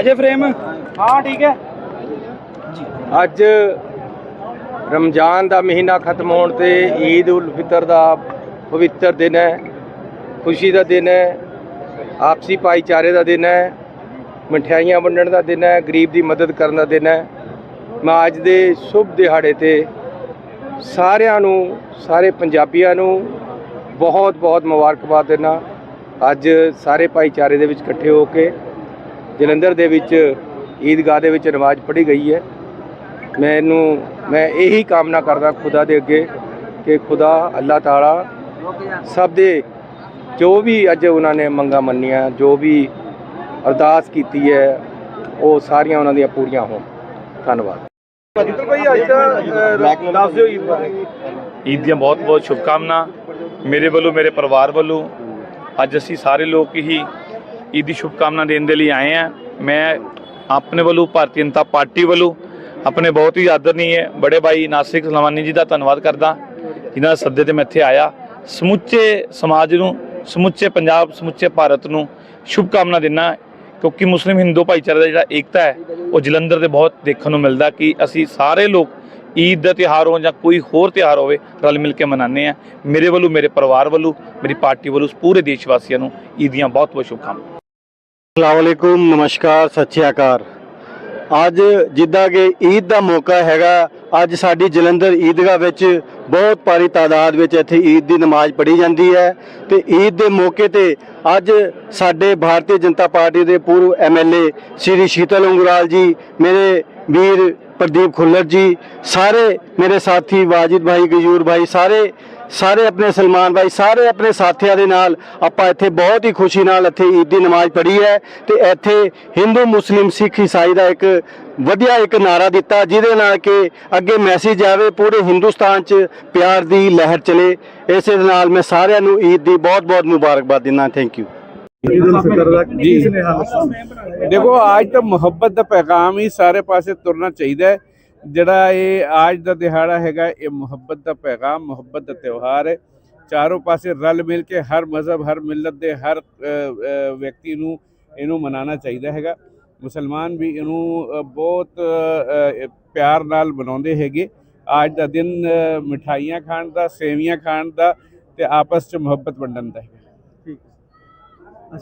ਅਜੇ frame ਹਾਂ ਠੀਕ ਹੈ। ਅੱਜ ਰਮਜ਼ਾਨ ਦਾ ਮਹੀਨਾ ਖਤਮ ਹੋਣ ਤੇ ਈਦ ਉਲ ਫਿਤਰ ਦਾ ਪਵਿੱਤਰ ਦਿਨ ਹੈ ਖੁਸ਼ੀ ਦਾ ਦਿਨ ਹੈ ਆਪਸੀ ਭਾਈਚਾਰੇ ਦਾ ਦਿਨ ਹੈ ਮਠਿਆਈਆਂ ਵੰਡਣ ਦਾ ਦਿਨ ਹੈ ਗਰੀਬ ਦੀ ਮਦਦ ਕਰਨ ਦਾ ਦਿਨ ਹੈ। ਮੈਂ ਅੱਜ ਦੇ ਸ਼ੁਭ ਦਿਹਾੜੇ ਤੇ ਸਾਰਿਆਂ ਨੂੰ ਸਾਰੇ ਪੰਜਾਬੀਆਂ ਨੂੰ ਬਹੁਤ ਬਹੁਤ ਮੁਬਾਰਕਬਾਦ ਦਿੰਦਾ। ਅੱਜ ਸਾਰੇ ਭਾਈਚਾਰੇ ਦੇ ਵਿੱਚ ਇਕੱਠੇ ਹੋ ਕੇ ਜਲੰਧਰ ਦੇ ਵਿੱਚ ਈਦਗਾਹ ਦੇ ਵਿੱਚ ਨਮਾਜ਼ ਪੜ੍ਹੀ ਗਈ ਹੈ। ਮੈਨੂੰ ਮੈਂ ਇਹੀ ਕਾਮਨਾ ਕਰਦਾ ਖੁਦਾ ਦੇ ਅੱਗੇ ਕਿ ਖੁਦਾ ਅੱਲਾਹ ਤਾਲਾ ਸਭ ਦੇ ਜੋ ਵੀ ਅੱਜ ਉਹਨਾਂ ਨੇ ਮੰਗਾਂ ਮੰਨੀਆਂ ਜੋ ਵੀ ਅਰਦਾਸ ਕੀਤੀ ਹੈ ਉਹ ਸਾਰੀਆਂ ਉਹਨਾਂ ਦੀਆਂ ਪੂਰੀਆਂ ਹੋਣ। ਧੰਨਵਾਦ। ਪਤਿਤਰ ਭਾਈ ਅੱਜ ਦਾ ਦੱਸ ਦਿਓ ਈਦ ਬਾਰੇ। ਈਦ ਦੀਆਂ ਬਹੁਤ ਬਹੁਤ ਸ਼ੁਭਕਾਮਨਾ। ਮੇਰੇ ਵੱਲੋਂ ਮੇਰੇ ਪਰਿਵਾਰ ਵੱਲੋਂ ਅੱਜ ਅਸੀਂ ਸਾਰੇ ਲੋਕ ਹੀ ਈਦ ਦੀ ਸ਼ੁਭਕਾਮਨਾ ਦੇਣ ਦੇ ਲਈ ਆਏ ਆ ਮੈਂ ਆਪਣੇ ਵੱਲੋਂ ਭਾਰਤੀ ਜਨਤਾ ਪਾਰਟੀ ਵੱਲੋਂ ਆਪਣੇ ਬਹੁਤ ਹੀ ਆਦਰਨੀय ਬੜੇ ਭਾਈ ਨਾਸਿਕ ਸਲਮਾਨੀ ਜੀ ਦਾ ਧੰਨਵਾਦ ਕਰਦਾ, ਜਿਨ੍ਹਾਂ ਦੇ ਸੱਦੇ ਤੇ ਮੈਂ ਇੱਥੇ ਆਇਆ। ਸਮੁੱਚੇ ਸਮਾਜ ਨੂੰ, ਸਮੁੱਚੇ ਪੰਜਾਬ, ਸਮੁੱਚੇ ਭਾਰਤ ਨੂੰ ਸ਼ੁਭਕਾਮਨਾ ਦਿੰਦਾ ਕਿਉਂਕਿ ਮੁਸਲਿਮ ਹਿੰਦੂ ਭਾਈਚਾਰੇ ਦਾ ਜਿਹੜਾ ਏਕਤਾ ਹੈ, ਉਹ ਜਲੰਧਰ ਦੇ ਬਹੁਤ ਦੇਖਣ ਨੂੰ ਮਿਲਦਾ ਕਿ ਅਸੀਂ ਸਾਰੇ ਲੋਕ ਈਦ ਦਾ ਤਿਉਹਾਰ ਹੋ ਜਾਂ ਕੋਈ ਹੋਰ ਤਿਉਹਾਰ ਹੋਵੇ, ਰਲ ਮਿਲ ਕੇ ਮਨਾਉਂਦੇ ਆ ਮੇਰੇ ਵੱਲੋਂ, ਮੇਰੇ ਪਰਿਵਾਰ ਵੱਲੋਂ, ਮੇਰੀ ਪਾਰਟੀ ਵੱਲੋਂ ਪੂਰੇ ਦੇਸ਼ ਵਾਸੀਆਂ ਨੂੰ ਈਦ ਦੀਆਂ ਬਹੁਤ ਬਹੁਤ ਸ਼ੁਭਕਾਮਨਾਵਾਂ। ਅਸਲਾਮੁਅਲੈਕੁਮ ਨਮਸਕਾਰ, ਸਤਿ ਸ਼੍ਰੀ ਅਕਾਲ। ਅੱਜ ਜਿੱਦਾਂ ਕਿ ਈਦ ਦਾ ਮੌਕਾ ਹੈਗਾ, ਅੱਜ ਸਾਡੀ ਜਲੰਧਰ ਈਦਗਾਹ ਵਿੱਚ ਬਹੁਤ ਭਾਰੀ ਤਾਦਾਦ ਵਿੱਚ ਇੱਥੇ ਈਦ ਦੀ ਨਮਾਜ਼ ਪੜ੍ਹੀ ਜਾਂਦੀ ਹੈ ਤੇ ਈਦ ਦੇ ਮੌਕੇ ਤੇ ਅੱਜ ਸਾਡੇ ਭਾਰਤੀ ਜਨਤਾ ਪਾਰਟੀ ਦੇ ਪੂਰਵ ਐਮਐਲਏ ਸ਼੍ਰੀ ਸ਼ੀਤਲ ਉਂਗਰਾਲ ਜੀ, ਮੇਰੇ ਵੀਰ ਪ੍ਰਦੀਪ ਖੁੱਲਰ ਜੀ, ਸਾਰੇ ਮੇਰੇ ਸਾਥੀ ਵਾਜਿਦ ਭਾਈ ਗਜੂਰ ਭਾਈ, ਸਾਰੇ ਸਾਰੇ ਆਪਣੇ ਸਲਮਾਨ ਭਾਈ ਸਾਰੇ ਆਪਣੇ ਸਾਥੀਆਂ ਦੇ ਨਾਲ ਆਪਾਂ ਇੱਥੇ ਬਹੁਤ ਹੀ ਖੁਸ਼ੀ ਨਾਲ ਇੱਥੇ ਈਦ ਦੀ ਨਮਾਜ਼ ਪੜ੍ਹੀ ਹੈ ਤੇ ਇੱਥੇ ਹਿੰਦੂ, ਮੁਸਲਿਮ, ਸਿੱਖ, ਈਸਾਈ ਦਾ ਇੱਕ ਵਧੀਆ ਇੱਕ ਨਾਰਾ ਦਿੱਤਾ ਜਿਹਦੇ ਨਾਲ ਕਿ ਅੱਗੇ ਮੈਸੇਜ ਆਵੇ, ਪੂਰੇ ਹਿੰਦੁਸਤਾਨ 'ਚ ਪਿਆਰ ਦੀ ਲਹਿਰ ਚਲੇ। ਇਸੇ ਦੇ ਨਾਲ ਮੈਂ ਸਾਰਿਆਂ ਨੂੰ ਈਦ ਦੀ ਬਹੁਤ-ਬਹੁਤ ਮੁਬਾਰਕਬਾਦ ਦਿੰਦਾ ਥੈਂਕ ਯੂ ਜੀ। ਦੇਖੋ, ਅੱਜ ਤਾਂ ਮੁਹੱਬਤ ਦਾ ਪੈਗਾਮ ਹੀ ਸਾਰੇ ਪਾਸੇ ਤੁਰਨਾ ਚਾਹੀਦਾ ਹੈ। ਜਿਹੜਾ ਇਹ ਆਜ ਦਾ ਦਿਹਾੜਾ ਹੈਗਾ ਇਹ ਮੁਹੱਬਤ ਦਾ ਪੈਗਾਮ ਮੁਹੱਬਤ ਦਾ ਤਿਉਹਾਰ ਹੈ। ਚਾਰੋਂ ਪਾਸੇ ਰਲ ਮਿਲ ਕੇ ਹਰ ਮਜ਼ਹਬ ਹਰ ਮਿਲਤ ਦੇ ਹਰ ਵਿਅਕਤੀ ਨੂੰ ਇਹਨੂੰ ਮਨਾਉਣਾ ਚਾਹੀਦਾ ਹੈਗਾ। ਮੁਸਲਮਾਨ ਵੀ ਇਹਨੂੰ ਬਹੁਤ ਪਿਆਰ ਨਾਲ ਮਨਾਉਂਦੇ ਹੈਗੇ। ਅੱਜ ਦਾ ਦਿਨ ਅ, ਮਿਠਾਈਆਂ ਖਾਣ ਦਾ ਸੇਵੀਆਂ ਖਾਣ ਦਾ ਤੇ ਆਪਸ 'ਚ ਮੁਹੱਬਤ ਵੰਡਣ ਦਾ ਹੈਗਾ।